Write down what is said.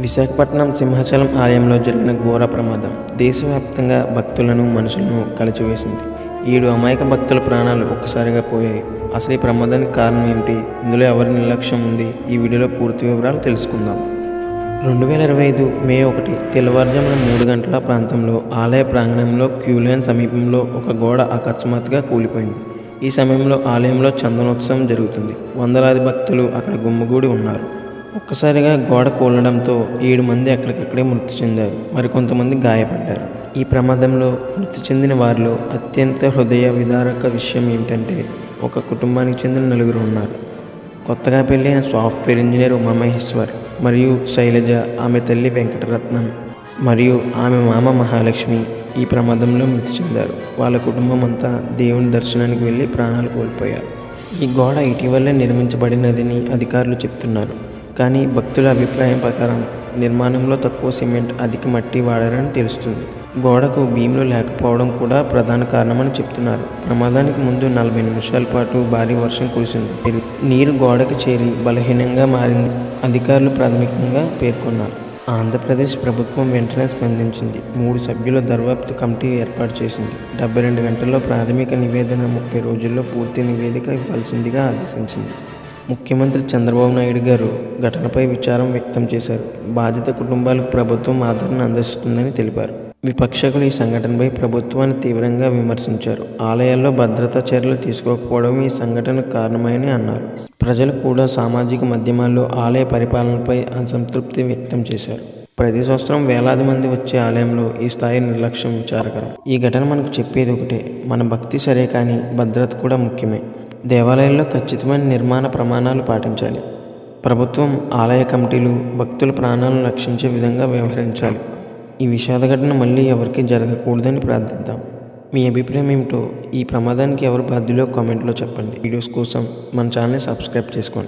విశాఖపట్నం సింహాచలం ఆలయంలో జరిగిన ఘోర ప్రమాదం దేశవ్యాప్తంగా భక్తులను మనుషులను కలిచివేసింది. ఏడు అమాయక భక్తుల ప్రాణాలు ఒక్కసారిగా పోయాయి. అసలు ఈ ప్రమాదానికి కారణం ఏమిటి? ఇందులో ఎవరి నిర్లక్ష్యం ఉంది? ఈ వీడియోలో పూర్తి వివరాలు తెలుసుకుందాం. రెండు వేల ఇరవై ఐదు మే ఒకటి తెల్లవారుజామున మూడు గంటల ప్రాంతంలో ఆలయ ప్రాంగణంలో క్యూలైన్ సమీపంలో ఒక గోడ అకస్మాత్తుగా కూలిపోయింది. ఈ సమయంలో ఆలయంలో చందనోత్సవం జరుగుతుంది. వందలాది భక్తులు అక్కడ గుమ్మగూడి ఉన్నారు. ఒక్కసారిగా గోడ కూలడంతో ఏడు మంది అక్కడికక్కడే మృతి చెందారు. మరికొంతమంది గాయపడ్డారు. ఈ ప్రమాదంలో మృతి చెందిన వారిలో అత్యంత హృదయ విదారక విషయం ఏమిటంటే ఒక కుటుంబానికి చెందిన నలుగురు ఉన్నారు. కొత్తగా పెళ్ళైన సాఫ్ట్వేర్ ఇంజనీర్ ఉమామహేశ్వర్ మరియు శైలజ ఆమె తల్లి వెంకటరత్నం మరియు ఆమె మామ మహాలక్ష్మి ఈ ప్రమాదంలో మృతి చెందారు. వాళ్ళ కుటుంబం అంతా దేవుని దర్శనానికి వెళ్ళి ప్రాణాలు కోల్పోయారు. ఈ గోడ ఇటీవలే నిర్మించబడినదని అధికారులు చెప్తున్నారు. కానీ భక్తుల అభిప్రాయం ప్రకారం నిర్మాణంలో తక్కువ సిమెంట్ అధిక మట్టి వాడారని తెలుస్తుంది. గోడకు భీములు లేకపోవడం కూడా ప్రధాన కారణమని చెప్తున్నారు. ప్రమాదానికి ముందు నలభై నిమిషాల పాటు భారీ వర్షం కురిసింది. నీరు గోడకు చేరి బలహీనంగా మారింది. అధికారులు ప్రాథమికంగా పేర్కొన్నారు. ఆంధ్రప్రదేశ్ ప్రభుత్వం వెంటనే స్పందించింది. మూడు సభ్యుల దర్యాప్తు కమిటీ ఏర్పాటు చేసింది. డెబ్బై రెండు గంటల్లో ప్రాథమిక నివేదన ముప్పై రోజుల్లో పూర్తి నివేదిక ఇవ్వాల్సిందిగా ఆదేశించింది. ముఖ్యమంత్రి చంద్రబాబు నాయుడు గారు ఘటనపై విచారం వ్యక్తం చేశారు. బాధిత కుటుంబాలకు ప్రభుత్వం ఆదరణ అందిస్తుందని తెలిపారు. విపక్షకులు ఈ సంఘటనపై ప్రభుత్వాన్ని తీవ్రంగా విమర్శించారు. ఆలయాల్లో భద్రతా చర్యలు తీసుకోకపోవడం ఈ సంఘటనకు కారణమని అన్నారు. ప్రజలు కూడా సామాజిక మాధ్యమాల్లో ఆలయ పరిపాలనపై అసంతృప్తి వ్యక్తం చేశారు. ప్రతి సంవత్సరం వేలాది మంది వచ్చే ఆలయంలో ఈ స్థాయి నిర్లక్ష్యం విచారకరం. ఈ ఘటన మనకు చెప్పేది ఒకటే మన భక్తి సరే కానీ భద్రత కూడా ముఖ్యమే. దేవాలయాల్లో ఖచ్చితమైన నిర్మాణ ప్రమాణాలు పాటించాలి. ప్రభుత్వం ఆలయ కమిటీలు భక్తుల ప్రాణాలను రక్షించే విధంగా వ్యవహరించాలి. ఈ విషాద ఘటన మళ్ళీ ఎవరికీ జరగకూడదని ప్రార్థిద్దాం. మీ అభిప్రాయం ఏమిటో ఈ ప్రమాదానికి ఎవరు బాధ్యులో కామెంట్లో చెప్పండి. వీడియోస్ కోసం మన ఛానల్ని సబ్స్క్రైబ్ చేసుకోండి.